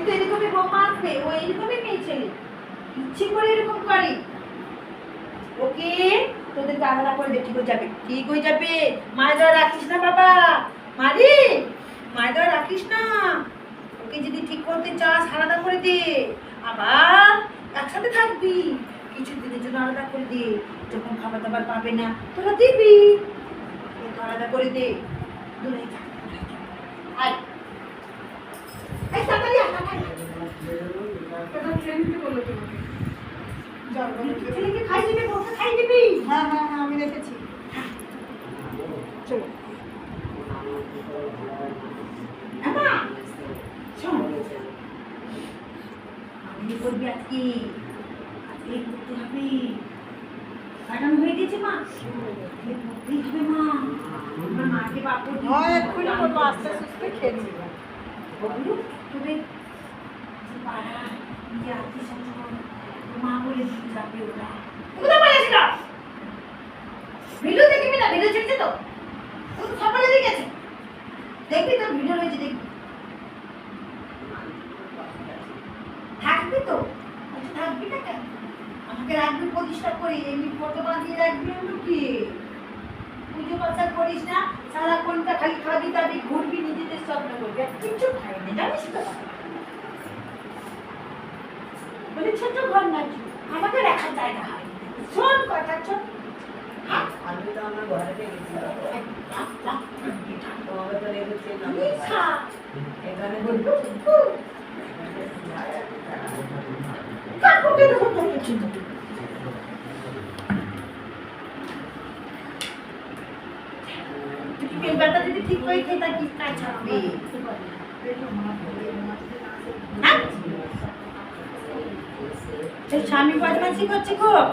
কিন্তু এরকমই বৌমা আসবে ও এরকমই মেয়ে ছেলে। ইচ্ছে করে এরকম করে। ওকে তোদেরকে আলাদা করে দে ঠিক হয়ে যাবে। ঠিক হয়ে যাবে? মায়ের দেওয়া রাখিস না বাবা। মারি মায়ের দেওয়া রাখিস না। ওকে যদি ঠিক করতে চাস, আলাদা করে দে। আবার একসাথে থাকবি। কিছু দিনের জন্য আলাদা করে দে। যখন খাবার দাবার পাবে না, তোরা দিবি। আলাদা করে দে। দূরে থাক। আয় এই তাড়াতাড়ি আয়, তাড়াতাড়ি আয়। দিবি হ্যাঁ গেছে মাকে বাপর হয় এক্ষুনি করব আস্তে আস্তে খেয়ে নিবি যে আমাকে রাখবি প্রতিষ্ঠা করে এমনি ফটো বাঁধিয়ে রাখবি হলো কি করিস না সারা কোনটা খালি খাবি দাবি ঘুরবি নিজেদের স্বপ্ন করবি, আর কিচ্ছু খাই জানিস তো। বলে ছোট ঘর নাকি আমাকে রাখার জায়গা হয়। শোন কথা ছোট হ্যাঁ আমি তো আমার ঘরে গেছিলাম তো এখানে বলব কাকুকে তো যদি ঠিক করে খেয়ে থাকিস কাজ ছাড়বে হ্যাঁ এই স্বামী বদমাসি করছে খুব।